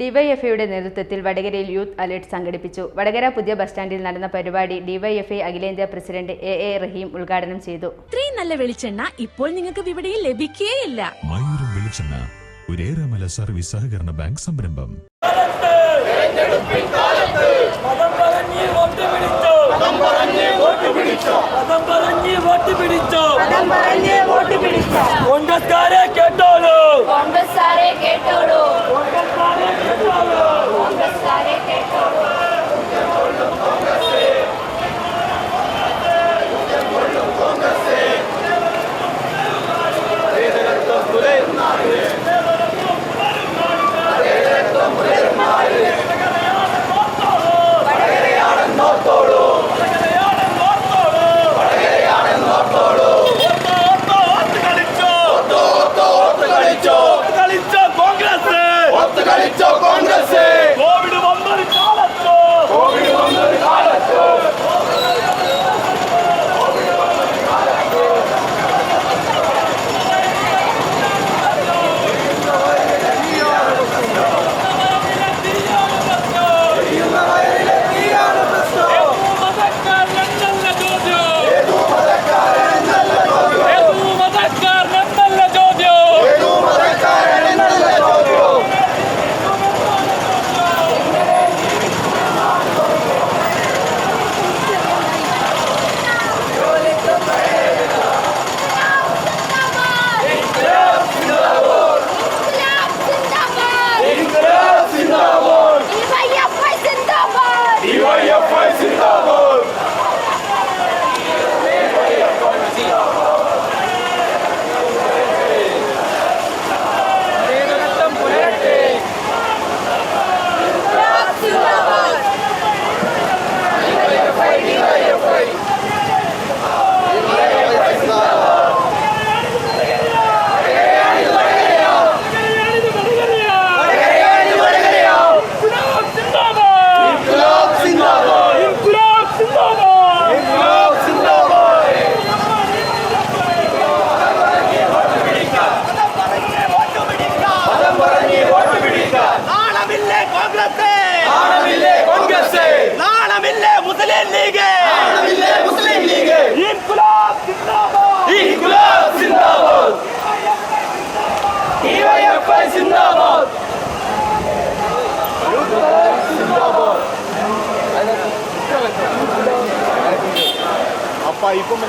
ഡിവൈഎഫ്ഐയുടെ നേതൃത്വത്തിൽ വടകരയിൽ യൂത്ത് അലേർട്ട് സംഘടിപ്പിച്ചു. വടകര പുതിയ ബസ് സ്റ്റാൻഡിൽ നടന്ന പരിപാടി ഡിവൈഎഫ്ഐ അഖിലേന്ത്യാ പ്രസിഡന്റ് എ എ റഹീം ഉദ്ഘാടനം ചെയ്തു. ഇത്രയും നല്ല വെളിച്ചെണ്ണ ഇപ്പോൾ നിങ്ങൾക്ക് വിപണിയിൽ ലഭിക്കുകയില്ല മയൂരം വെളിച്ചെണ്ണ ഒരേറെമല സർവീസ് സഹകരണ ബാങ്ക് സംരംഭം. മതം പറഞ്ഞ് വോട്ട് പിടിച്ചോ മതം പറഞ്ഞ് വോട്ട് പിടിച്ചോ. പറഞ്ഞ് വോട്ട് പിടിച്ചോ. കോൺഗ്രസ്കാരെ കേട്ടോളൂ. കോൺഗ്രസ്സാരെ കേട്ടോളൂ. കോൺഗ്രസ്കാരെ കേട്ടോളൂ. കോൺഗ്രസ്സാരെ കേട്ടോളൂ. ഡിവൈഎഫ്ഐ സിന്ദാബാദ് അപ്പ ഇപ്പം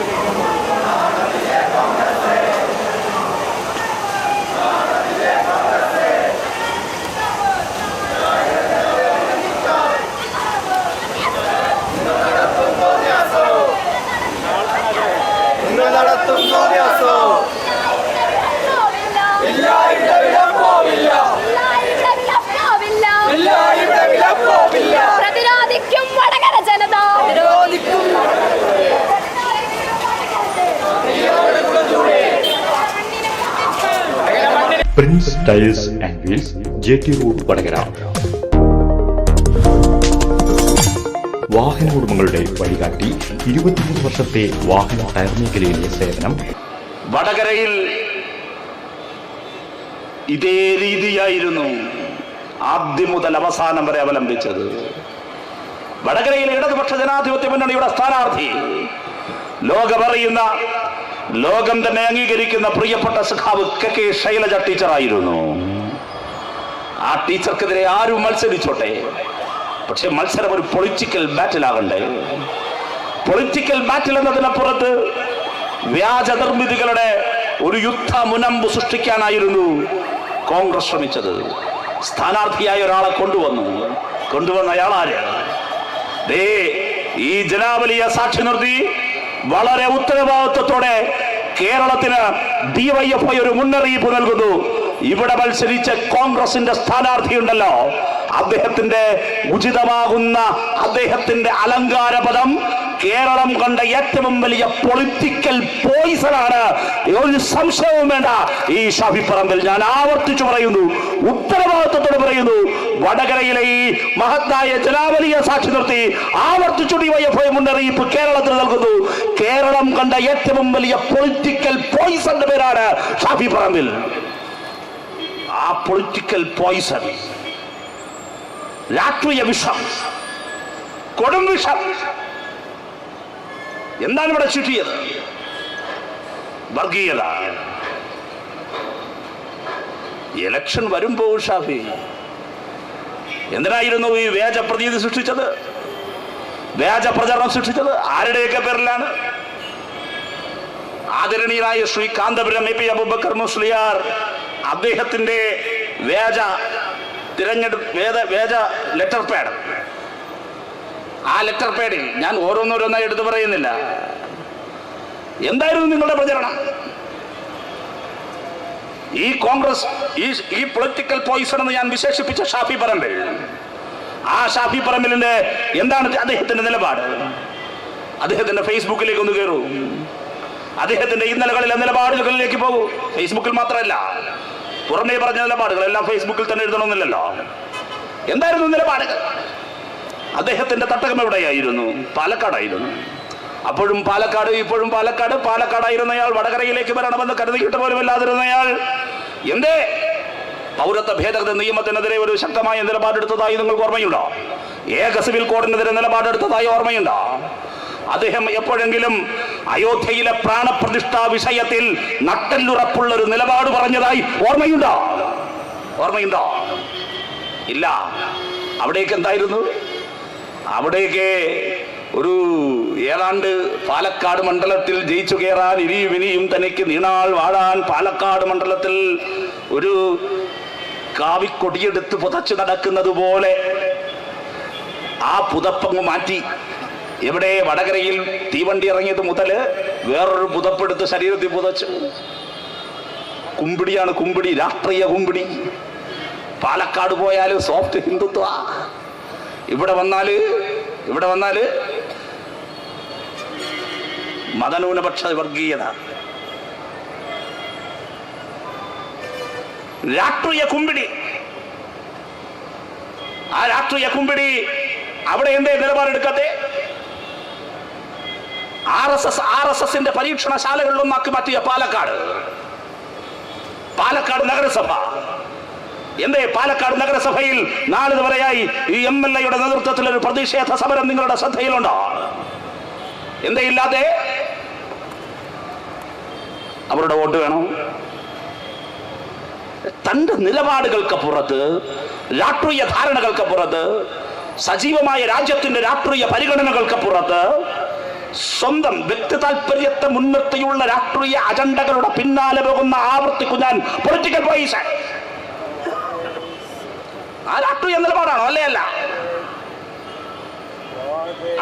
ഇന്ന് prince tiles and wheels J T road Vadakara. വാഹന ഉടമകളുടെ വഴികാട്ടി ഇരുപത്തിമൂന്ന് വർഷത്തെ വാഹന ടയർ മേഖലയിലെ സേവനം. വടകരയിൽ ഇതേ രീതിയായിരുന്നു ആദ്യം മുതൽ അവസാനം വരെ അവലംബിച്ചത്. വടകരയിൽ ഇടതുപക്ഷ ജനാധിപത്യ മുന്നണിയുടെ സ്ഥാനാർത്ഥി ലോകമറിയുന്ന ലോകം തന്നെ അംഗീകരിക്കുന്ന പ്രിയപ്പെട്ട സഖാവ് കെ കെ ശൈലജ ടീച്ചറായിരുന്നു. ആ ടീച്ചർക്കെതിരെ ആരും മത്സരിച്ചോട്ടെ. പക്ഷെ മത്സരം ഒരു പൊളിറ്റിക്കൽ ബാറ്റിലാകണ്ടേ പൊളിറ്റിക്കൽ ബാറ്റിൽ എന്നതിനപ്പുറത്ത് വ്യാജ നിർമ്മിതികളുടെ ഒരു യുദ്ധ മുനമ്പ് സൃഷ്ടിക്കാനായിരുന്നു കോൺഗ്രസ് ശ്രമിച്ചത്. സ്ഥാനാർത്ഥിയായ ഒരാളെ കൊണ്ടുവന്നു. കൊണ്ടുവന്ന അയാളാര്? ദേ ഈ ജനാവലിയെ സാക്ഷി നിർത്തി വളരെ ഉത്തരവാദിത്വത്തോടെ കേരളത്തിന് ഡിവൈഎഫ്ഐ ഒരു മുന്നറിയിപ്പ് നൽകുന്നു. ഇവിടെ മത്സരിച്ച കോൺഗ്രസിന്റെ സ്ഥാനാർത്ഥിയുണ്ടല്ലോ. അദ്ദേഹത്തിന്റെ ഉചിതമാകുന്ന അദ്ദേഹത്തിന്റെ അലങ്കാര പദം കേരളം കണ്ട ഏറ്റവും വലിയ പൊളിറ്റിക്കൽ പോയിസണാണ് ഒരു സംശയവും വേണ്ട. ഈ ഷാഫി പറമ്പിൽ ഞാൻ ആവർത്തിച്ചു പറയുന്നു. ഉത്തരവാദിത്വത്തോട് പറയുന്നു. വടകരയിലെ ഈ മഹത്തായ ജനാവലിയെ സാക്ഷി നിർത്തി ആവർത്തിച്ചു ഡിവൈഎഫ്ഐ മുന്നറിയിപ്പ് കേരളത്തിന് നൽകുന്നു. കേരളം കണ്ട ഏറ്റവും വലിയ പൊളിറ്റിക്കൽ പോയിസന്റെ പേരാണ് ഷാഫി പറമ്പിൽ. ആ പൊളിറ്റിക്കൽ പോയിസൺ രാഷ്ട്രീയ വിഷം കൊടും വിഷം എന്താണ് ഇവിടെ ചുറ്റിയത്? വർഗീയത ഇലക്ഷൻ വരുമ്പോൾ ഷാഫി എന്തിനായിരുന്നു ഈ വ്യാജ പ്രതീതി സൃഷ്ടിച്ചത്? വ്യാജ പ്രചരണം സൃഷ്ടിച്ചത്? ആരുടെയൊക്കെ പേരിലാണ്? ആദരണീയനായ ശ്രീ കാന്തപുരം എ പി അബൂബക്കർ മുസ്ലിയാർ അദ്ദേഹത്തിന്റെ വ്യാജ തിരഞ്ഞെടുപ്പ് വേദ വ്യാജ ലെറ്റർ പാഡ്. ആ ലെറ്റർ പേഡിൽ ഞാൻ ഓരോന്നോരോന്നായി എടുത്തു പറയുന്നില്ല. എന്തായിരുന്നു നിങ്ങളുടെ പ്രചരണം? ഈ കോൺഗ്രസ് ഈ ഈ പൊളിറ്റിക്കൽ പോയിസൺ എന്ന് ഞാൻ വിശേഷിപ്പിച്ച ഷാഫി പറമ്പിൽ. ആ ഷാഫി പറമ്പിലിന്റെ എന്താണ് അദ്ദേഹത്തിന്റെ നിലപാട്? അദ്ദേഹത്തിന്റെ ഫേസ്ബുക്കിലേക്ക് ഒന്ന് കയറൂ അദ്ദേഹത്തിന്റെ ഇന്നലകളിലെ നിലപാടുകളിലേക്ക് പോകൂ. ഫേസ്ബുക്കിൽ മാത്രമല്ല പുറമേ പറഞ്ഞ നിലപാടുകൾ എല്ലാം ഫേസ്ബുക്കിൽ തന്നെ എഴുതണമെന്നില്ലല്ലോ. എന്തായിരുന്നു നിലപാടുകൾ അദ്ദേഹത്തിന്റെ തട്ടകം എവിടെയായിരുന്നു? പാലക്കാടായിരുന്നു. അപ്പോഴും പാലക്കാട് ഇപ്പോഴും പാലക്കാട് പാലക്കാടായിരുന്നയാൾ വടകരയിലേക്ക് വരണമെന്ന് കരുതിയിട്ട് പോലും ഇല്ലാതിരുന്നയാൾ എന്തേ? പൗരത്വ ഭേദഗതി നിയമത്തിനെതിരെ ഒരു ശക്തമായ നിലപാടെടുത്തതായി നിങ്ങൾക്ക് ഓർമ്മയുണ്ടോ? ഏക സിവിൽ കോഡിനെതിരെ നിലപാടെടുത്തതായി ഓർമ്മയുണ്ടോ? അദ്ദേഹം എപ്പോഴെങ്കിലും അയോധ്യയിലെ പ്രാണപ്രതിഷ്ഠാ വിഷയത്തിൽ നട്ടല്ലുറപ്പുള്ള ഒരു നിലപാട് പറഞ്ഞതായി ഓർമ്മയുണ്ടോ? ഓർമ്മയുണ്ടോ? ഇല്ല. അവിടേക്ക് എന്തായിരുന്നു? അവിടേക്ക് ഒരു ഏതാണ്ട് പാലക്കാട് മണ്ഡലത്തിൽ ജയിച്ചു കയറാൻ ഇനിയും ഇനിയും തനിക്ക് നീണാൾ വാഴാൻ പാലക്കാട് മണ്ഡലത്തിൽ ഒരു കാവിക്കൊടിയെടുത്ത് പുതച്ചു നടക്കുന്നത് പോലെ ആ പുതപ്പങ്ങ് മാറ്റി. എവിടെ വടകരയിൽ തീവണ്ടി ഇറങ്ങിയത് മുതൽ വേറൊരു പുതപ്പെടുത്ത് ശരീരത്തിൽ പുതച്ചു. കുമ്പിടിയാണ് കുമ്പിടി രാഷ്ട്രീയ കുമ്പിടി. പാലക്കാട് പോയാലും സോഫ്റ്റ് ഹിന്ദുത്വ ഇവിടെ വന്നാൽ ഇവിടെ വന്നാൽ മതന്യൂനപക്ഷ വർഗീയത രാഷ്ട്രീയ കുമ്പിടി. ആ രാഷ്ട്രീയ കുമ്പിടി അവിടെ എന്തേ നിലപാടെടുക്കാത്തെ? R S S R S എസിന്റെ പരീക്ഷണശാലകളിലൊന്നാക്കി മാറ്റിയ പാലക്കാട്. പാലക്കാട് നഗരസഭ. എന്തേ പാലക്കാട് നഗരസഭയിൽ നാളിതുവരെയായി ഈ എം എൽ എയുടെ നേതൃത്വത്തിൽ ഒരു പ്രതിഷേധ സമരം നിങ്ങളുടെ ശ്രദ്ധയിലുണ്ടോ. എന്തേ ഇല്ലാതെ അവരുടെ വോട്ട് വേണം. തന്റെ നിലപാടുകൾക്ക് പുറത്ത് രാഷ്ട്രീയ ധാരണകൾക്ക് പുറത്ത് സജീവമായ രാജ്യത്തിന്റെ രാഷ്ട്രീയ പരിഗണനകൾക്ക് പുറത്ത് സ്വന്തം വ്യക്തി താല്പര്യത്തെ മുൻനിർത്തിയുള്ള രാഷ്ട്രീയ അജണ്ടകളുടെ പിന്നാലെ പോകുന്ന ആവർത്തിക്കും ഞാൻ പൊളിറ്റിക്കൽ പോയിസ് ആ രാഷ്ട്രീയ നിലപാടാണോ? അല്ലേ അല്ല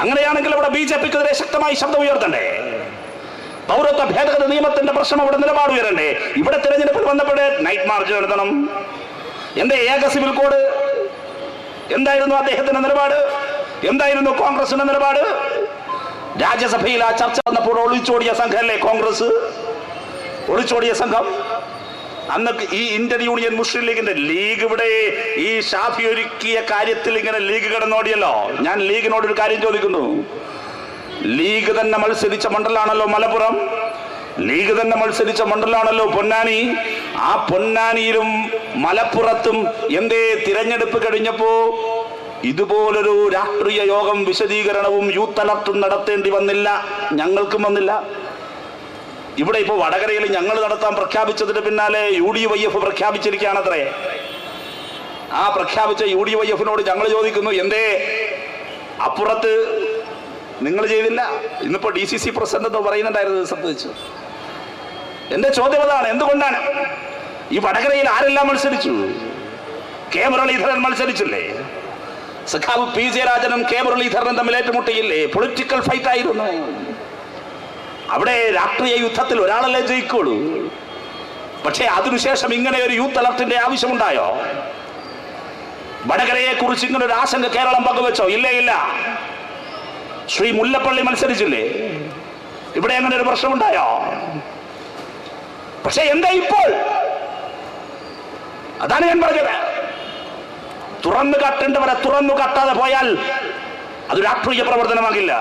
അങ്ങനെയാണെങ്കിൽ ഇവിടെ ബി ജെ പിക്കെതിരെ ശക്തമായി ശബ്ദം ഉയർത്തണ്ടേ? പൗരത്വ ഭേദഗതി നിയമത്തിന്റെ പ്രശ്നം അവിടെ നിലപാട് ഉയരണ്ടേ? ഇവിടെ തിരഞ്ഞെടുപ്പിൽ വന്നപ്പോഴേ നൈറ്റ് മാർച്ച് നടത്തണം. എന്റെ ഏക സിവിൽ കോഡ്. എന്തായിരുന്നു അദ്ദേഹത്തിന്റെ നിലപാട്? എന്തായിരുന്നു കോൺഗ്രസിന്റെ നിലപാട്? രാജ്യസഭയിൽ ആ ചർച്ച വന്നപ്പോൾ ഒളിച്ചോടിയ സംഘമല്ലേ കോൺഗ്രസ്? ഒളിച്ചോടിയ സംഘം? അന്ന് ഈ ഇന്ത്യൻ യൂണിയൻ മുസ്ലിം ലീഗിന്റെ ലീഗ് ഇവിടെ ഈ ഷാഫി ഒരുക്കിയ കാര്യത്തിൽ ഇങ്ങനെ ലീഗ് കിടന്നോടിയല്ലോ. ഞാൻ ലീഗിനോട് ഒരു കാര്യം ചോദിക്കുന്നു. ലീഗ് തന്നെ മത്സരിച്ച മണ്ഡലാണല്ലോ മലപ്പുറം. ലീഗ് തന്നെ മത്സരിച്ച മണ്ഡലാണല്ലോ പൊന്നാനി. ആ പൊന്നാനിയിലും മലപ്പുറത്തും എന്തേ തിരഞ്ഞെടുപ്പ് കഴിഞ്ഞപ്പോ ഇതുപോലൊരു രാഷ്ട്രീയ യോഗം വിശദീകരണവും യൂത്ത് അലർട്ടും നടത്തേണ്ടി വന്നില്ല. ഞങ്ങൾക്കും വന്നില്ല. ഇവിടെ ഇപ്പോൾ വടകരയിൽ ഞങ്ങൾ നടത്താൻ പ്രഖ്യാപിച്ചതിന് പിന്നാലെ യു ഡി വൈ എഫ് പ്രഖ്യാപിച്ചിരിക്കുകയാണത്രേ. ആ പ്രഖ്യാപിച്ച യു ഡി വൈ എഫിനോട് ഞങ്ങൾ ചോദിക്കുന്നു എന്തേ? അപ്പുറത്ത് നിങ്ങൾ ചെയ്തില്ല? ഇന്നിപ്പോൾ ഡി സി സി പ്രസിഡന്റ് എന്ന് പറയുന്നുണ്ടായിരുന്നു സംബന്ധിച്ചു. എന്റെ ചോദ്യം അതാണ് എന്തുകൊണ്ടാണ്? ഈ വടകരയിൽ ആരെല്ലാം മത്സരിച്ചു? കെ മുരളീധരൻ മത്സരിച്ചില്ലേ? സഖാവ് പി ജയരാജനും കെ മുരളീധരനും തമ്മിൽ ഏറ്റുമുട്ടിയില്ലേ? പൊളിറ്റിക്കൽ ഫൈറ്റ് ആയിരുന്നു. അവിടെ രാഷ്ട്രീയ യുദ്ധത്തിൽ ഒരാളല്ലേ ജയിക്കുള്ളൂ. പക്ഷേ അതിനുശേഷം ഇങ്ങനെ ഒരു യൂത്ത് അലർട്ടിന്റെ ആവശ്യമുണ്ടായോ? വടകരയെ കുറിച്ച് ഇങ്ങനെ ഒരു ആശങ്ക കേരളം പങ്കുവെച്ചോ? ഇല്ലേ ഇല്ല. ശ്രീ മുല്ലപ്പള്ളി മത്സരിച്ചില്ലേ? ഇവിടെ അങ്ങനെ ഒരു പ്രശ്നമുണ്ടായോ? പക്ഷെ എന്താ ഇപ്പോൾ? അതാണ് ഞാൻ പറഞ്ഞത്. തുറന്നു കട്ടേണ്ടവരെ തുറന്നു കട്ടാതെ പോയാൽ അത് രാഷ്ട്രീയ പ്രവർത്തനമാകില്ല.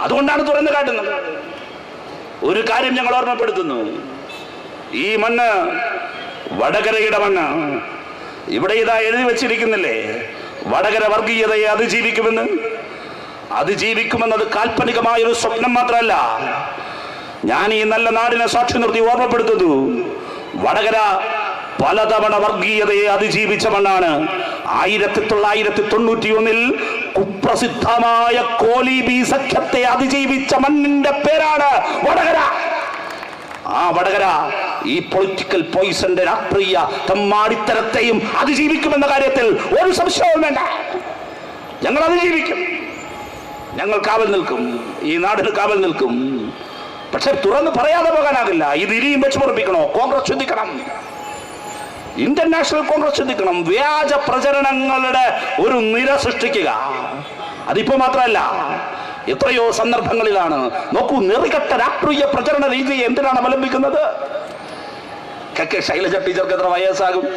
അതുകൊണ്ടാണ് തുറന്നു കാട്ടുന്നത്. ഒരു കാര്യം ഞങ്ങൾ ഓർമ്മപ്പെടുത്തുന്നു. ഈ മണ്ണ് വടകരയുടെ മണ്ണ്. ഇവിടെ ഇതാ എഴുതി വെച്ചിരിക്കുന്നില്ലേ? വടകര വർഗീയതയെ അതിജീവിക്കുമെന്ന്. അതിജീവിക്കുമെന്നത് കാൽപ്പനികമായ ഒരു സ്വപ്നം മാത്രമല്ല. ഞാൻ ഈ നല്ല നാടിനെ സാക്ഷി നിർത്തി ഓർമ്മപ്പെടുത്തുന്നു. വടകര പലതവണ വർഗീയതയെ അതിജീവിച്ച മണ്ണാണ്. ആയിരത്തി തൊള്ളായിരത്തി തൊണ്ണൂറ്റി ഒന്നിൽ കുപ്രസിദ്ധമായ കോലീബി സഖ്യത്തെ അതിജീവിച്ച മണ്ണിന്റെ പേരാണ് വടകര. ആ വടകര ഈ പൊളിറ്റിക്കൽ പോയിസന്റെ രാഷ്ട്രീയ തമ്മാടിത്തരത്തെയും അതിജീവിക്കുമെന്ന കാര്യത്തിൽ ഒരു സംശയവും വേണ്ട. ഞങ്ങൾ അതിജീവിക്കും. ഞങ്ങൾ കാവൽ നിൽക്കും. ഈ നാടിന് കാവൽ നിൽക്കും. പക്ഷെ തുറന്ന് പറയാതെ പോകാനാകില്ല. ഇത് ഇനിയും വെച്ച് പൊറപ്പിക്കണോ കോൺഗ്രസ് ചിന്തിക്കണം. ഇന്ത്യൻ നാഷണൽ കോൺഗ്രസ് ചിന്തിക്കണം. വ്യാജ പ്രചരണങ്ങളുടെ ഒരു നിര സൃഷ്ടിക്കുക. അതിപ്പോ മാത്രമല്ല എത്രയോ സന്ദർഭങ്ങളിലാണ്. നോക്കൂ നെറികെട്ട രാഷ്ട്രീയ പ്രചരണ രീതി എന്തിനാണ് അവലംബിക്കുന്നത്? കെ കെ ശൈലജ ടീച്ചർക്ക് എത്ര വയസ്സാകും?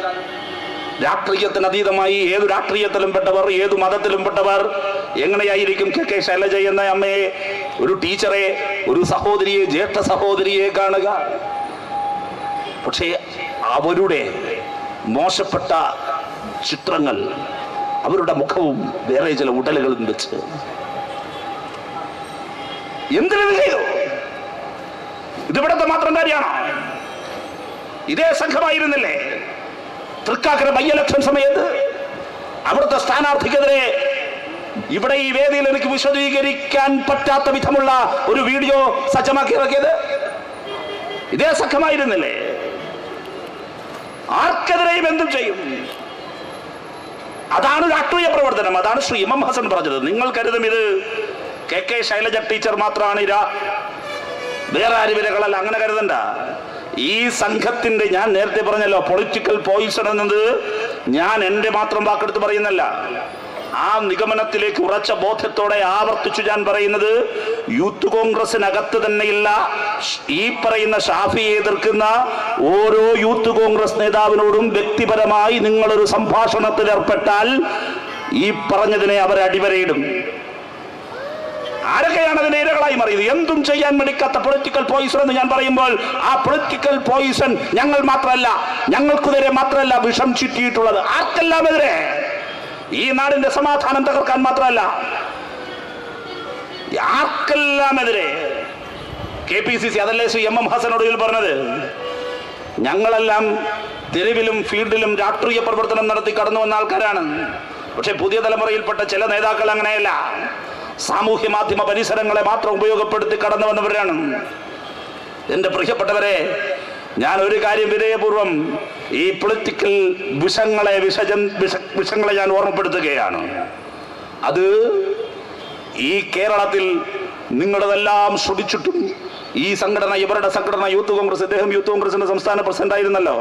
രാഷ്ട്രീയത്തിന് അതീതമായി ഏത് രാഷ്ട്രീയത്തിലും പെട്ടവർ ഏത് മതത്തിലും പെട്ടവർ എങ്ങനെയായിരിക്കും കെ കെ ശൈലജ എന്ന അമ്മയെ ഒരു ടീച്ചറെ ഒരു സഹോദരിയെ ജ്യേഷ്ഠ സഹോദരിയെ കാണുക? പക്ഷേ അവരുടെ മോശപ്പെട്ട ചിത്രങ്ങൾ അവരുടെ മുഖവും വേറെ ചില ഉടലുകളും വെച്ച്. എന്തിനു ചെയ്തു ഇതിവിടത്തെ മാത്രം കാര്യമാണോ? ഇതേ സംഘമായിരുന്നില്ലേ? തൃക്കാക്കര ബൈ ഇലക്ഷൻ സമയത്ത് അവിടുത്തെ സ്ഥാനാർത്ഥിക്കെതിരെ ഇവിടെ ഈ വേദിയിൽ എനിക്ക് വിശദീകരിക്കാൻ പറ്റാത്ത വിധമുള്ള ഒരു വീഡിയോ സജ്ജമാക്കി ഇറക്കിയത്? ഇതേ സംഘമായിരുന്നില്ലേ? ആർക്കെതിരെയും എന്തും ചെയ്യും? അതാണ് രാഷ്ട്രീയ പ്രവർത്തനം. അതാണ് ശ്രീ എം എം ഹസൻ പറഞ്ഞത്. നിങ്ങൾ കരുതും ഇത് കെ കെ ശൈലജ ടീച്ചർ മാത്രമാണ് ഇര വേറെ ആരും അങ്ങനെ കരുതണ്ട. ഈ സംഘത്തിന്റെ ഞാൻ നേരത്തെ പറഞ്ഞല്ലോ പൊളിറ്റിക്കൽ പോയിസൺ എന്നത് ഞാൻ എന്റെ മാത്രം വാക്കെടുത്ത് പറയുന്നല്ല. ആ നിഗമനത്തിലേക്ക് ഉറച്ച ബോധ്യത്തോടെ ആവർത്തിച്ചു ഞാൻ പറയുന്നത് യൂത്ത് കോൺഗ്രസിനകത്ത് തന്നെയില്ല. ഈ പറയുന്ന ഷാഫിയെ എതിർക്കുന്ന ഓരോ യൂത്ത് കോൺഗ്രസ് നേതാവിനോടും വ്യക്തിപരമായി നിങ്ങളൊരു സംഭാഷണത്തിൽ ഏർപ്പെട്ടാൽ ഈ പറഞ്ഞതിനെ അവർ അടിവരയിടും. ആരൊക്കെയാണ് അതിന്റെ ഇരകളായി മറിയുന്നത്? എന്തും ചെയ്യാൻ മടിക്കാത്ത പൊളിറ്റിക്കൽ പോയിസൺ എന്ന് ഞാൻ പറയുമ്പോൾ ആ പൊളിറ്റിക്കൽ പോയിസൺ ഞങ്ങൾ മാത്രമല്ല ഞങ്ങൾക്കുതിരെ മാത്രമല്ല വിഷം ചുറ്റിയിട്ടുള്ളത്. ആർക്കെല്ലാം എതിരെ ഈ നാടിന്റെ സമാധാനം തകർക്കാൻ മാത്രമല്ല ആർക്കെല്ലാമെതിരെ കെ പി സി സി അതല്ലേ ശ്രീ എം എം ഹസനോട് ഇതിൽ പറഞ്ഞത്? ഞങ്ങളെല്ലാം തെരുവിലും ഫീൽഡിലും രാഷ്ട്രീയ പ്രവർത്തനം നടത്തി കടന്നു വന്ന ആൾക്കാരാണ്. പക്ഷെ പുതിയ തലമുറയിൽപ്പെട്ട ചില നേതാക്കൾ അങ്ങനെയല്ല. സാമൂഹ്യ മാധ്യമ പരിസരങ്ങളെ മാത്രം ഉപയോഗപ്പെടുത്തി കടന്നു വന്നവരാണ്. എന്റെ പ്രിയപ്പെട്ടവരെ ഞാൻ ഒരു കാര്യം വിനയപൂർവം ഈ പൊളിറ്റിക്കൽ വിഷങ്ങളെ വിഷജൻ വിഷ വിഷങ്ങളെ ഞാൻ ഓർമ്മപ്പെടുത്തുകയാണ്. അത് ഈ കേരളത്തിൽ നിങ്ങളതെല്ലാം ശ്രദ്ധിച്ചിട്ടും ഈ സംഘടന ഇവരുടെ സംഘടന യൂത്ത് കോൺഗ്രസ് ഇദ്ദേഹം യൂത്ത് കോൺഗ്രസിന്റെ സംസ്ഥാന പ്രസിഡന്റ് ആയിരുന്നല്ലോ.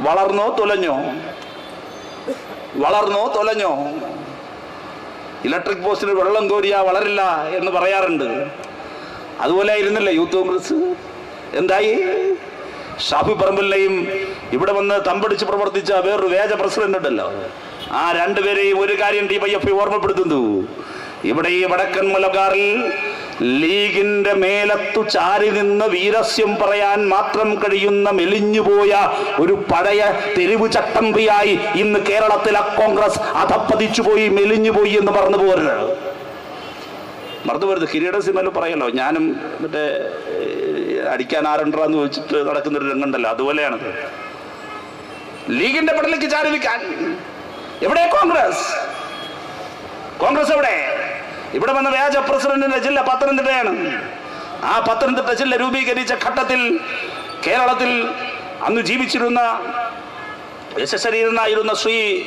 വളർന്നോ തൊലഞ്ഞോ? വളർന്നോ തൊലഞ്ഞോ? ഇലക്ട്രിക് പോസ്റ്റിൽ വെള്ളം കോരിയ വളരില്ല എന്ന് പറയാറുണ്ട്. അതുപോലെ ആയിരുന്നില്ലേ യൂത്ത് കോൺഗ്രസ്? എന്തായി? ഷാഫി പറമ്പിലിനെയും ഇവിടെ വന്ന് തമ്പടിച്ച് പ്രവർത്തിച്ച വേറൊരു വേജ പ്രസിഡന്റ് ഉണ്ടല്ലോ. ആ രണ്ടുപേരെയും ഒരു കാര്യം ഡി വൈ എഫ് ഓർമ്മപ്പെടുത്തുന്നു. ഇവിടെ ഈ വടക്കൻ മുലകാറിൽ ലീഗിന്റെ മേലത്തു ചാരി നിന്ന് വീരസ്യം പറയാൻ മാത്രം കഴിയുന്ന മെലിഞ്ഞുപോയ ഒരു പഴയ തെരുവ് ചട്ടമ്പിയായി ഇന്ന് കേരളത്തിലെ കോൺഗ്രസ് അധപ്പതിച്ചുപോയി മെലിഞ്ഞുപോയി എന്ന് പറഞ്ഞു പോരുന്നത് മറന്നു പോരുത്. കിരീട സിനിമയിൽ പറയല്ലോ. ഞാനും മറ്റേ അടിക്കാൻ ആരുണ്ടെന്ന് വെച്ചിട്ട് നടക്കുന്നൊരു രംഗമുണ്ടല്ലോ. അതുപോലെയാണ്. ലീഗിന്റെ പടലേക്ക് ചാരി എവിടെ കോൺഗ്രസ്? കോൺഗ്രസ് എവിടെ? ഇവിടെ വന്ന വ്യാജ പ്രസിഡന്റിന്റെ ജില്ല പത്തനംതിട്ടയാണ്. ആ പത്തനംതിട്ട ജില്ല രൂപീകരിച്ച ഘട്ടത്തിൽ കേരളത്തിൽ അന്ന് ജീവിച്ചിരുന്ന യശശരീരനായിരുന്ന ശ്രീ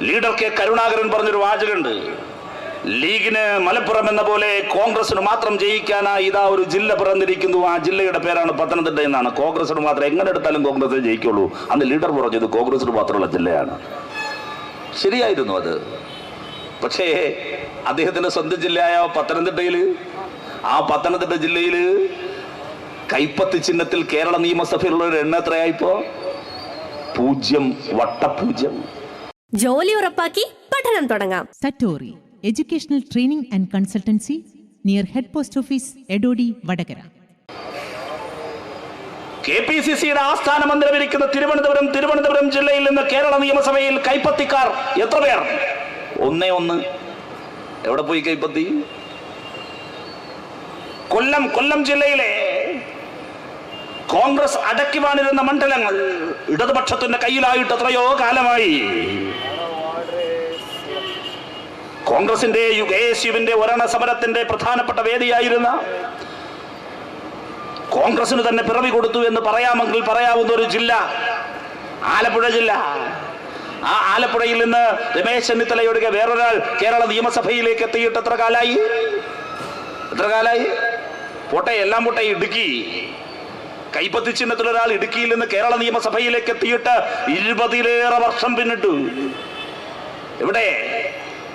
ലീഡർ കെ കരുണാകരൻ പറഞ്ഞൊരു വാചകമുണ്ട്. ലീഗിന് മലപ്പുറം എന്ന പോലെ കോൺഗ്രസിന് മാത്രം ജയിക്കാനായി ഇതാ ഒരു ജില്ല പിറന്നിരിക്കുന്നു. ആ ജില്ലയുടെ പേരാണ് പത്തനംതിട്ട എന്നാണ്. കോൺഗ്രസിന് മാത്രം എങ്ങനെ എടുത്താലും കോൺഗ്രസ് ജയിക്കുള്ളൂ. അന്ന് ലീഡർ പറഞ്ഞത് കോൺഗ്രസിന് മാത്രമുള്ള ജില്ലയാണ്. ശരിയായിരുന്നു അത്. പക്ഷേ അദ്ദേഹത്തിന്റെ സ്വന്തം ജില്ലയായ പത്തനംതിട്ടയിൽ ആ പത്തനംതിട്ട ജില്ലയിൽ കൈപ്പത്തി ചിഹ്നത്തിൽ കേരള നിയമസഭയിലുള്ള ഒരു എണ്ണ എത്രയായിപ്പോ? പൂജ്യം വട്ടപൂജ്യം. ജോലി ഉറപ്പാക്കി പഠനം തുടങ്ങാം. Satori, Educational Training and consultancy near head post office Edodi Vadakara. K P C സിയുടെ ആസ്ഥാന മന്ദിരമിരിക്കുന്ന തിരുവനന്തപുരം തിരുവനന്തപുരം ജില്ലയിൽ നിന്ന് കേരള നിയമസഭയിൽ കൈപ്പത്തിക്കാർ എത്ര പേർ? ഒന്നേ ഒന്ന്. എവിടെ പോയി കൈപ്പത്തി? കൊല്ലം കൊല്ലം ജില്ലയിലെ കോൺഗ്രസ് അടക്കി വാണിരുന്ന മണ്ഡലങ്ങൾ ഇടതുപക്ഷത്തിന്റെ കയ്യിലായിട്ട് എത്രയോ കാലമായി. കോൺഗ്രസിന്റെ കെ എസ് യുവിന്റെ ഒരണ സമരത്തിന്റെ പ്രധാനപ്പെട്ട വേദിയായിരുന്ന കോൺഗ്രസിന് തന്നെ പിറവി കൊടുത്തു എന്ന് പറയാമെങ്കിൽ പറയാവുന്ന ഒരു ജില്ല ആലപ്പുഴ ജില്ല. ആ ആലപ്പുഴയിൽ നിന്ന് രമേശ് ചെന്നിത്തലയൊഴികെ വേറൊരാൾ കേരള നിയമസഭയിലേക്ക് എത്തിയിട്ട് എത്ര കാലായി? എത്ര കാലായി? പോട്ടെ എല്ലാം പോട്ടെ ഇടുക്കി. കൈപ്പത്തി ചിഹ്നത്തിലൊരാൾ ഇടുക്കിയിൽ നിന്ന് കേരള നിയമസഭയിലേക്ക് എത്തിയിട്ട് ഇരുപതിലേറെ വർഷം പിന്നിട്ടു. എവിടെ?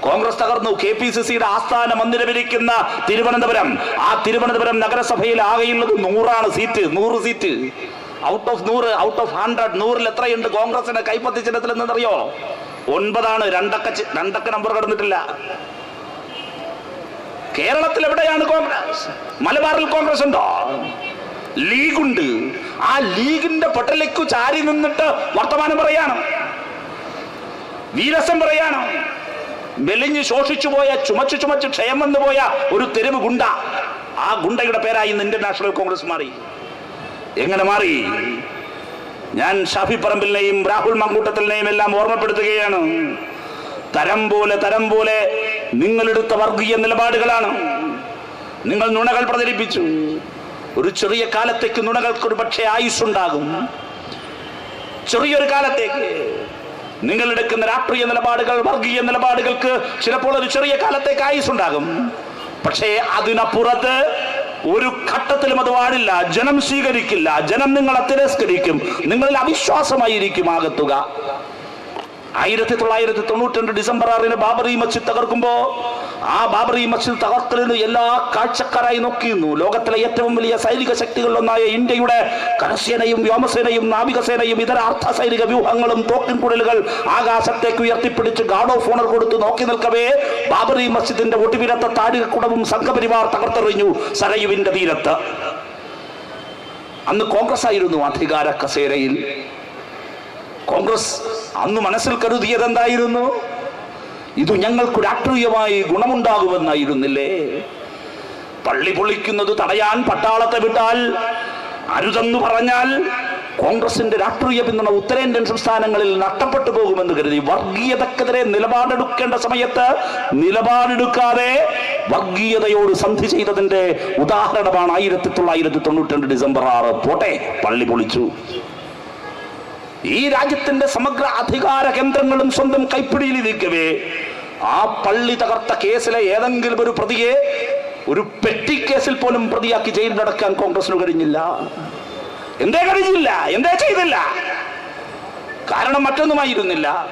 കോൺഗ്രസ് തകർന്നു. കെ പി സി സിയുടെ ആസ്ഥാന മന്ദിരമിരിക്കുന്ന തിരുവനന്തപുരം. ആ തിരുവനന്തപുരം നഗരസഭയിൽ ആകെയുള്ളത് നൂറാണ് സീറ്റ്. നൂറ് സീറ്റ്. ഔട്ട് ഓഫ് നൂറ് ഔട്ട് ഓഫ് ഹൺഡ്രഡ് നൂറിൽ എത്രയുണ്ട് കോൺഗ്രസിന്റെ കൈപ്പത്തി ചിഹ്നത്തിൽ എന്നറിയോ? ഒൻപതാണ്. രണ്ടക്ക രണ്ടക്ക നമ്പർ കടന്നിട്ടില്ല. കേരളത്തിൽ എവിടെയാണ് കോൺഗ്രസ്? മലബാറിൽ കോൺഗ്രസ് ഉണ്ടോ? ലീഗുണ്ട്. ആ ലീഗിന്റെ പൊട്ടലേക്കു ചാരി നിന്നിട്ട് വർത്തമാനം പറയാണ്. വീരസം പറയാണ്. മെലിഞ്ഞ് ശോഷിച്ചു പോയ ചുമച്ചു ചുമച്ച് വന്നു പോയ ഒരു തെരുവ് ഗുണ്ട. ആ ഗുണ്ടയുടെ പേരായി ഇന്ത്യൻ നാഷണൽ കോൺഗ്രസ് മാറി. എങ്ങനെ മാറി? ഞാൻ ഷാഫി പറമ്പിലിനെയും രാഹുൽ മങ്കൂട്ടത്തിലിനെയും എല്ലാം ഓർമ്മപ്പെടുത്തുകയാണ്. തരം പോലെ തരം പോലെ നിങ്ങളെടുത്ത വർഗീയ നിലപാടുകളാണ്. നിങ്ങൾ നുണകൾ പ്രചരിപ്പിച്ചു. ഒരു ചെറിയ കാലത്തേക്ക് നുണകൾക്ക് ഒരു പക്ഷേ ആയുസ്സുണ്ടാകും. ചെറിയൊരു കാലത്തേക്ക് നിങ്ങൾ എടുക്കുന്ന രാഷ്ട്രീയ നിലപാടുകൾ വർഗീയ നിലപാടുകൾക്ക് ചിലപ്പോൾ ഒരു ചെറിയ കാലത്തേക്ക് ആയുസ് ഉണ്ടാകും. പക്ഷേ അതിനപ്പുറത്ത് ഒരു ഘട്ടത്തിലും അത് പാടില്ല. ജനം സ്വീകരിക്കില്ല. ജനം നിങ്ങളെ തിരസ്കരിക്കും. നിങ്ങളിൽ അവിശ്വാസമായിരിക്കും ആകത്തുക. ആയിരത്തി തൊള്ളായിരത്തി തൊണ്ണൂറ്റി ഡിസംബർ ആറിന് ബാബറി മസ്ജിദ് തകർക്കുമ്പോ ആ ബാബറി മസ്ജിദ് തകർക്കലിന് എല്ലാ കാഴ്ചക്കാരായി നോക്കിയിരുന്നു. ലോകത്തിലെ ഏറ്റവും വലിയ സൈനിക ശക്തികളിലൊന്നായ ഇന്ത്യയുടെ കരസേനയും വ്യോമസേനയും നാവികസേനയും ഇതര അർദ്ധ സൈനിക വ്യൂഹങ്ങളും തോക്കിൻ കുടലുകൾ ആകാശത്തേക്ക് ഉയർത്തിപ്പിടിച്ച് ഗാർഡ് ഓഫ് ഓണർ കൊടുത്ത് നോക്കി നിൽക്കവേ ബാബറി മസ്ജിദിന്റെ ഒടുവിലത്തെ താഴികക്കുടവും സംഘപരിവാർ തകർത്തെറിഞ്ഞു സരയുവിന്റെ തീരത്ത്. അന്ന് കോൺഗ്രസ് ആയിരുന്നു അധികാര കസേരയിൽ. കോൺഗ്രസ് അന്ന് മനസ്സിൽ കരുതിയത് എന്തായിരുന്നു ഇത് ഞങ്ങൾക്ക് രാഷ്ട്രീയമായി ഗുണമുണ്ടാകുമെന്നായിരുന്നില്ലേ? പള്ളി പൊളിക്കുന്നത് തടയാൻ പട്ടാളത്തെ വിട്ടാൽ അരുതെന്ന് പറഞ്ഞാൽ കോൺഗ്രസിന്റെ രാഷ്ട്രീയ പിന്തുണ ഉത്തരേന്ത്യൻ സംസ്ഥാനങ്ങളിൽ നഷ്ടപ്പെട്ടു പോകുമെന്ന് കരുതി. വർഗീയതക്കെതിരെ നിലപാടെടുക്കേണ്ട സമയത്ത് നിലപാടെടുക്കാതെ വർഗീയതയോട് സന്ധി ചെയ്തതിന്റെ ഉദാഹരണമാണ് ആയിരത്തി തൊള്ളായിരത്തി തൊണ്ണൂറ്റി രണ്ട് ഡിസംബർ ആറ്. പോട്ടെ പള്ളി പൊളിച്ചു. ഈ രാജ്യത്തിന്റെ സമഗ്ര അധികാര കേന്ദ്രങ്ങളും സ്വന്തം കൈപ്പിടിയിലിരിക്കവേ ആ പള്ളി തകർത്ത കേസിലെ ഏതെങ്കിലും ഒരു പ്രതിയെ ഒരു പെട്ടി കേസിൽ പോലും പ്രതിയാക്കി ജയിലിലടക്കാൻ കോൺഗ്രസിന് കഴിഞ്ഞില്ല. എന്തേ കഴിഞ്ഞില്ല? എന്തേ ചെയ്തില്ല? കാരണം മറ്റൊന്നുമായിരുന്നില്ല.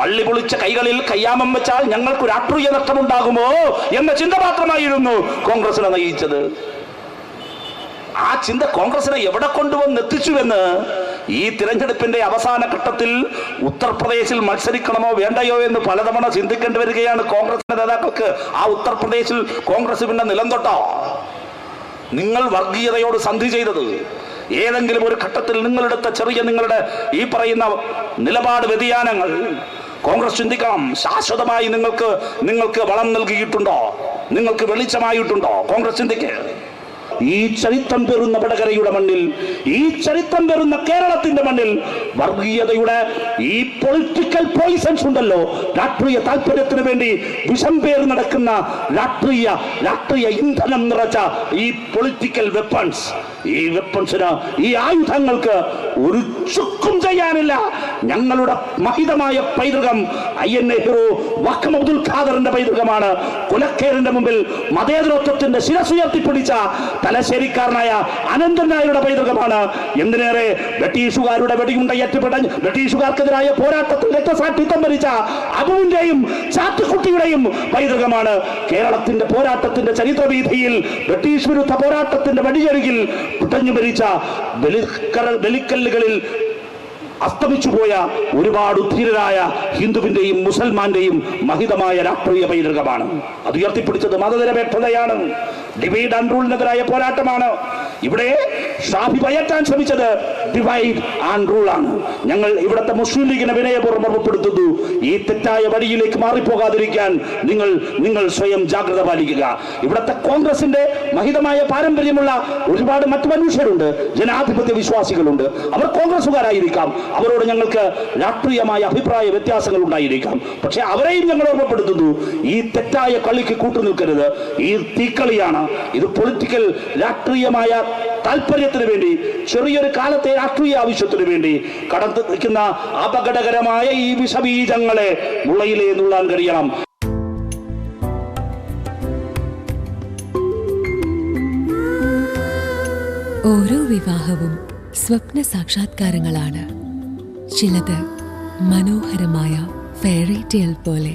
പള്ളി പൊളിച്ച കൈകളിൽ കയ്യാമം വെച്ചാൽ ഞങ്ങൾക്ക് രാഷ്ട്രീയ നഷ്ടമുണ്ടാകുമോ എന്ന ചിന്ത മാത്രമായിരുന്നു കോൺഗ്രസിനെ നയിച്ചത്. ആ ചിന്ത കോൺഗ്രസിനെ എവിടെ കൊണ്ടുവന്ന് എത്തിച്ചുവെന്ന് ഈ തിരഞ്ഞെടുപ്പിന്റെ അവസാന ഘട്ടത്തിൽ ഉത്തർപ്രദേശിൽ മത്സരിക്കണമോ വേണ്ടയോ എന്ന് പലതവണ ചിന്തിക്കേണ്ടി വരികയാണ് കോൺഗ്രസ് നേതാക്കൾക്ക്. ആ ഉത്തർപ്രദേശിൽ കോൺഗ്രസ് പിന്നെ നിലം തൊട്ടോ നിങ്ങൾ വർഗീയതയോട് സന്ധി ചെയ്തത്. ഏതെങ്കിലും ഒരു ഘട്ടത്തിൽ നിങ്ങളെടുത്ത ചെറിയ നിങ്ങളുടെ ഈ പറയുന്ന നിലപാട് വ്യതിയാനങ്ങൾ കോൺഗ്രസ് ചിന്തിക്കണം ശാശ്വതമായി നിങ്ങൾക്ക് നിങ്ങൾക്ക് വളം നൽകിയിട്ടുണ്ടോ? നിങ്ങൾക്ക് വെളിച്ചമായിട്ടുണ്ടോ? കോൺഗ്രസ് ചിന്തിക്കുക ഈ ചരിത്രം പേറുന്ന വടകരയുടെ മണ്ണിൽ ഈ ചരിത്രം പേറുന്ന കേരളത്തിന്റെ മണ്ണിൽ വർഗീയതയുടെ ഈ പൊളിറ്റിക്കൽ പോയിസൺസ് ഉണ്ടല്ലോ. രാഷ്ട്രീയ താല്പര്യത്തിന് വേണ്ടി വിഷം പേർ നടക്കുന്ന രാഷ്ട്രീയ രാഷ്ട്രീയ ഇന്ധനം നിറച്ച ഈ പൊളിറ്റിക്കൽ വെപ്പൺസ് ഈ വെപ്പൺസിന് ഈ ആയുധങ്ങൾക്ക് ഒരു ചുക്കും ചെയ്യാനില്ല. ഞങ്ങളുടെ മഹിതമായ പൈതൃകം ഐ എൻ നെഹ്റു വക്കം അബ്ദുൽ ഖാദറിന്റെ പൈതൃകമാണ്. കുലക്കേറിന്റെ മുമ്പിൽ മതേതരത്വത്തിന്റെ ശിരസുയർത്തിപ്പിടിച്ച തലശ്ശേരിക്കാരനായ അനന്തൻ നായരുടെ പൈതൃകമാണ്. എന്തിനേറെ ബ്രിട്ടീഷുകാരുടെ വെടിയുണ്ട ഏറ്റുപെട്ട ബ്രിട്ടീഷുകാർക്കെതിരായ പോരാട്ടത്തിൽ രക്തസാക്ഷിത്വം ഭരിച്ച അബുവിന്റെയും ചാത്തുക്കുട്ടിയുടെയും പൈതൃകമാണ്. കേരളത്തിന്റെ പോരാട്ടത്തിന്റെ ചരിത്രവീഥിയിൽ ബ്രിട്ടീഷ് വിരുദ്ധ പോരാട്ടത്തിന്റെ വടിയരുകിൽ ഭരിച്ച ബലിക്കര ബലിക്കല്ലുകളിൽ അസ്തമിച്ചു പോയ ഒരുപാട് ഉദ്ധീരരായ ഹിന്ദുവിന്റെയും മുസൽമാന്റെയും മഹിതമായ രാഷ്ട്രീയ പൈതൃകമാണ്. അത് ഉയർത്തിപ്പിടിച്ചത് മതനിരപേക്ഷതയാണ്. ഡിവൈഡ് ആൻഡ് റൂളിനെതിരായ പോരാട്ടമാണ്. ഇവിടെ ഷാഫി പയറ്റാൻ ശ്രമിച്ചത് ഡിവൈഡ് ആൻഡ് റൂൾ ആണ്. ഞങ്ങൾ ഇവിടുത്തെ മുസ്ലിം ലീഗിനെ വിനയപൂർവം ഓർമ്മപ്പെടുത്തുന്നു. ഈ തെറ്റായ വഴിയിലേക്ക് മാറിപ്പോകാതിരിക്കാൻ നിങ്ങൾ നിങ്ങൾ സ്വയം ജാഗ്രത പാലിക്കുക. ഇവിടുത്തെ കോൺഗ്രസിന്റെ മഹിതമായ പാരമ്പര്യമുള്ള ഒരുപാട് മറ്റു മനുഷ്യരുണ്ട്. ജനാധിപത്യ വിശ്വാസികളുണ്ട്. അവർ കോൺഗ്രസുകാരായിരിക്കാം അവരോട് ഞങ്ങൾക്ക് രാഷ്ട്രീയമായ അഭിപ്രായ വ്യത്യാസങ്ങൾ ഉണ്ടായിരിക്കാം. പക്ഷെ അവരെയും ഞങ്ങൾ ഓർമ്മപ്പെടുത്തുന്നു. ഈ തെറ്റായ കളിക്ക് കൂട്ടുനിൽക്കരുത് ഈ തീക്കളിയാണ് ഇത് പൊളിറ്റിക്കൽ രാഷ്ട്രീയമായ താല്പര്യത്തിന് വേണ്ടി ചെറിയൊരു കാലത്തെ രാഷ്ട്രീയ ആവശ്യത്തിന് വേണ്ടി കടന്നു നിൽക്കുന്ന അപകടകരമായ ഈ വിഷബീജങ്ങളെ മുളയിലേ നുള്ളാൻ കഴിയണം. ഓരോ വിവാഹവും സ്വപ്ന സാക്ഷാത്കാരങ്ങളാണ്. ചിലത് മനോഹരമായ ഫെയറി ടെയിൽ പോലെ.